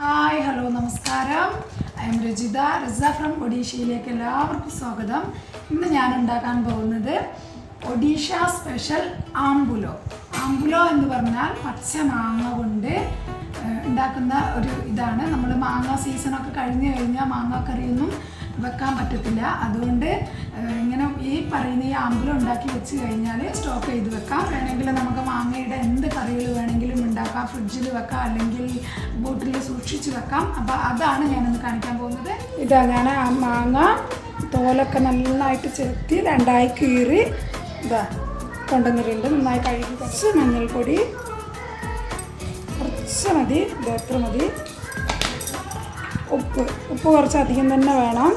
I am Rajitha Riza from ഒഡീഷയിലേക്ക് എല്ലാവർക്കും സ്വാഗതം. ഇന്ന് ഞാൻ ഉണ്ടാക്കാൻ പോകുന്നത് ഒഡീഷ സ്പെഷ്യൽ ആംബുലോ ആംബുലോ എന്ന് പറഞ്ഞാൽ പച്ച മാങ്ങ കൊണ്ട് ഉണ്ടാക്കുന്ന ഒരു ഇതാണ്. നമ്മൾ മാങ്ങ സീസണൊക്കെ കഴിഞ്ഞ് കഴിഞ്ഞാൽ മാങ്ങ കറിയൊന്നും വെക്കാൻ പറ്റത്തില്ല. അതുകൊണ്ട് ഇങ്ങനെ ഈ പറയുന്ന ഈ ആംബുലോ ഉണ്ടാക്കി വെച്ച് കഴിഞ്ഞാൽ സ്റ്റോക്ക് ചെയ്ത് വെക്കാം. വേണമെങ്കിൽ നമുക്ക് മാങ്ങയുടെ എന്ത് കറികൾ വേണമെങ്കിലും ഉണ്ടാക്കാം. ഫ്രിഡ്ജിൽ വെക്കാം അല്ലെങ്കിൽ ബോട്ടിൽ സൂക്ഷിച്ച് വെക്കാം. അപ്പോൾ അതാണ് ഞാനിന്ന് കാണിക്കാൻ പോകുന്നത്. ഇതാ ഞാൻ ആ മാങ്ങ തോലൊക്കെ നന്നായിട്ട് ചെത്തി രണ്ടായി കീറി ഇതാ കൊണ്ടുവന്നിട്ടുണ്ട്. നന്നായി കഴുകി കുറച്ച് മഞ്ഞൾപ്പൊടി. കുറച്ച് മതി. ഇതെത്ര മതി. ഉപ്പ്. ഉപ്പ് കുറച്ച് അധികം തന്നെ വേണം.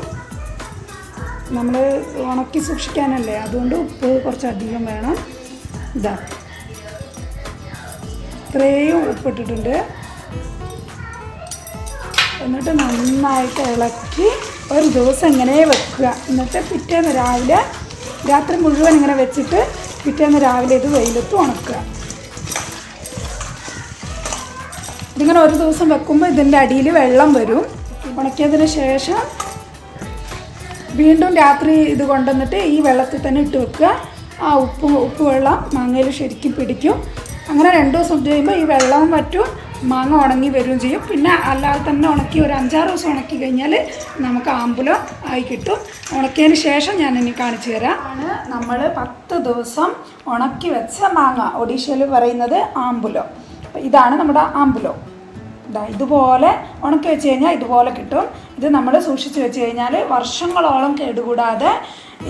നമ്മൾ ഉണക്കി സൂക്ഷിക്കാനല്ലേ? അതുകൊണ്ട് ഉപ്പ് കുറച്ച് അധികം വേണം. ഇതാ. ഇത്രയും ഉപ്പിട്ടിട്ടുണ്ട്. എന്നിട്ട് നന്നായിട്ട് ഇളക്കി ഒരു ദിവസം ഇങ്ങനെ വെക്കുക. എന്നിട്ട് പിറ്റേന്ന് രാവിലെ രാത്രി മുഴുവൻ ഇങ്ങനെ വെച്ചിട്ട് പിറ്റേന്ന് രാവിലെ ഇത് വെയിലത്ത് ഉണക്കുക. ഇതിങ്ങനെ ഒരു ദിവസം വെക്കുമ്പോൾ ഇതിന്റെ അടിയിൽ വെള്ളം വരും. ഉണക്കിയതിന് ശേഷം വീണ്ടും രാത്രി ഇത് കൊണ്ടുവന്നിട്ട് ഈ വെള്ളത്തിൽ തന്നെ ഇട്ട് വെക്കുക. ആ ഉപ്പ് ഉപ്പ് വെള്ളം മാങ്ങയിൽ ശരിക്കും പിടിക്കും. അങ്ങനെ രണ്ട് ദിവസം ചെയ്യുമ്പോൾ ഈ വെള്ളവും പറ്റും മാങ്ങ ഉണങ്ങി വരികയും ചെയ്യും. പിന്നെ അല്ലാതെ തന്നെ ഉണക്കി ഒരു അഞ്ചാറ് ദിവസം ഉണക്കി കഴിഞ്ഞാൽ നമുക്ക് ആമ്പുലം ആയി കിട്ടും. ഉണക്കിയതിന് ശേഷം ഞാൻ ഇനി കാണിച്ചു തരാം. ആണ് നമ്മൾ പത്ത് ദിവസം ഉണക്കി വെച്ച മാങ്ങ. ഒഡീഷയിൽ പറയുന്നത് ആമ്പുലം. ഇതാണ് നമ്മുടെ ആമ്പുലം. ഇതാ ഇതുപോലെ ഉണക്കി വെച്ച് കഴിഞ്ഞാൽ ഇതുപോലെ കിട്ടും. ഇത് നമ്മൾ സൂക്ഷിച്ച് വെച്ച് കഴിഞ്ഞാൽ വർഷങ്ങളോളം കേടുകൂടാതെ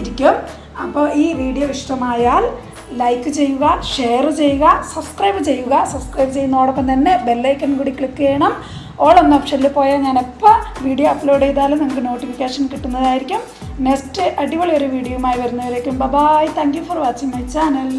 ഇരിക്കും. അപ്പോൾ ഈ വീഡിയോ ഇഷ്ടമായാൽ ലൈക്ക് ചെയ്യുക ഷെയർ ചെയ്യുക സബ്സ്ക്രൈബ് ചെയ്യുക. സബ്സ്ക്രൈബ് ചെയ്യുന്നതോടൊപ്പം തന്നെ ബെല്ലൈക്കൺ കൂടി ക്ലിക്ക് ചെയ്യണം. ഓൾ എന്ന ഓപ്ഷനിൽ പോയാൽ ഞാൻ എപ്പോൾ വീഡിയോ അപ്ലോഡ് ചെയ്താലും നിങ്ങൾക്ക് നോട്ടിഫിക്കേഷൻ കിട്ടുന്നതായിരിക്കും. നെക്സ്റ്റ് അടിപൊളി ഒരു വീഡിയോയുമായി വരുന്നവരേക്കും. Bye-bye thank you for watching my channel